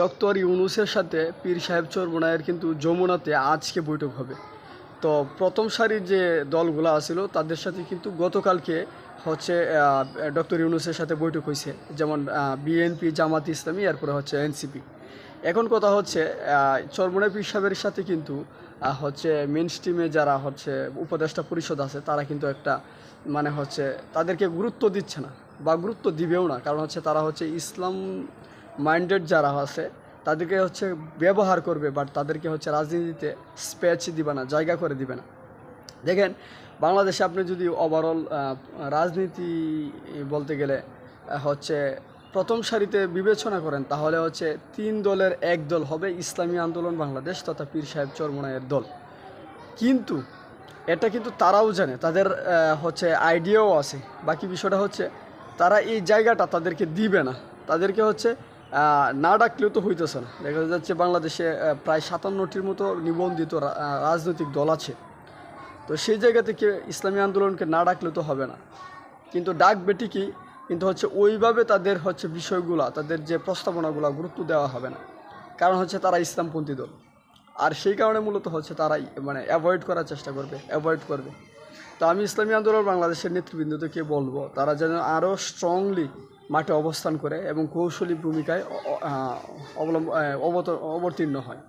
Doctor ইউনুসের সাথে পীর সাহেব চরমোনায়ের কিন্তু যমুনাতে আজকে বৈঠক হবে। তো প্রথম সারির যে দলগুলো আছিল, তাদের সাথে কিন্তু গতকালকে হচ্ছে ডক্টর ইউনুসের সাথে বৈঠক হয়েছে যেমন বিএনপি, জামাত ইসলামী, এরপরে হচ্ছে এনসিপি। এখন কথা হচ্ছে চরমোনাই পীর সাহেবের সাথে কিন্তু হচ্ছে মেন স্ট্রিমে যারা হচ্ছে উপদেষ্টা পরিষদ আছে, তারা কিন্তু একটা মানে হচ্ছে, তাদেরকে গুরুত্ব দিচ্ছে না বা গুরুত্ব দিবেও না। কারণ হচ্ছে তারা হচ্ছে ইসলাম মাইন্ডেড যারা আছে, তাদেরকে হচ্ছে ব্যবহার করবে বাট তাদেরকে হচ্ছে রাজনীতিতে স্পেচ দিবে না, জায়গা করে দিবে না। দেখেন, বাংলাদেশে আপনি যদি ওভারঅল রাজনীতি বলতে গেলে হচ্ছে প্রথম সারিতে বিবেচনা করেন, তাহলে হচ্ছে তিন দলের এক দল হবে ইসলামী আন্দোলন বাংলাদেশ তথা পীর সাহেব চরমোনায়ের দল। কিন্তু এটা কিন্তু তারাও জানে, তাদের হচ্ছে আইডিয়াও আছে। বাকি বিষয়টা হচ্ছে, তারা এই জায়গাটা তাদেরকে দিবে না। তাদেরকে হচ্ছে না ডাকলেও তো হইতেছে না। দেখা যাচ্ছে বাংলাদেশে প্রায় সাতান্নটির মতো নিবন্ধিত রাজনৈতিক দল আছে। তো সেই জায়গা থেকে ইসলামী আন্দোলনকে না ডাকলে তো হবে না। কিন্তু ডাকবে ঠিকই, কিন্তু হচ্ছে ওইভাবে তাদের হচ্ছে বিষয়গুলা, তাদের যে প্রস্তাবনাগুলো গুরুত্ব দেওয়া হবে না। কারণ হচ্ছে তারা ইসলামপন্থী দল। আর সেই কারণে মূলত হচ্ছে তারা মানে অ্যাভয়েড করার চেষ্টা করবে অ্যাভয়েড করবে। তো আমি ইসলামী আন্দোলন বাংলাদেশের নেতৃবৃন্দকে বলব, তারা যেন আরও স্ট্রংলি মাঠে অবস্থান করে এবং কৌশলী ভূমিকায় অবলম্ব অবতীর্ণ হয়।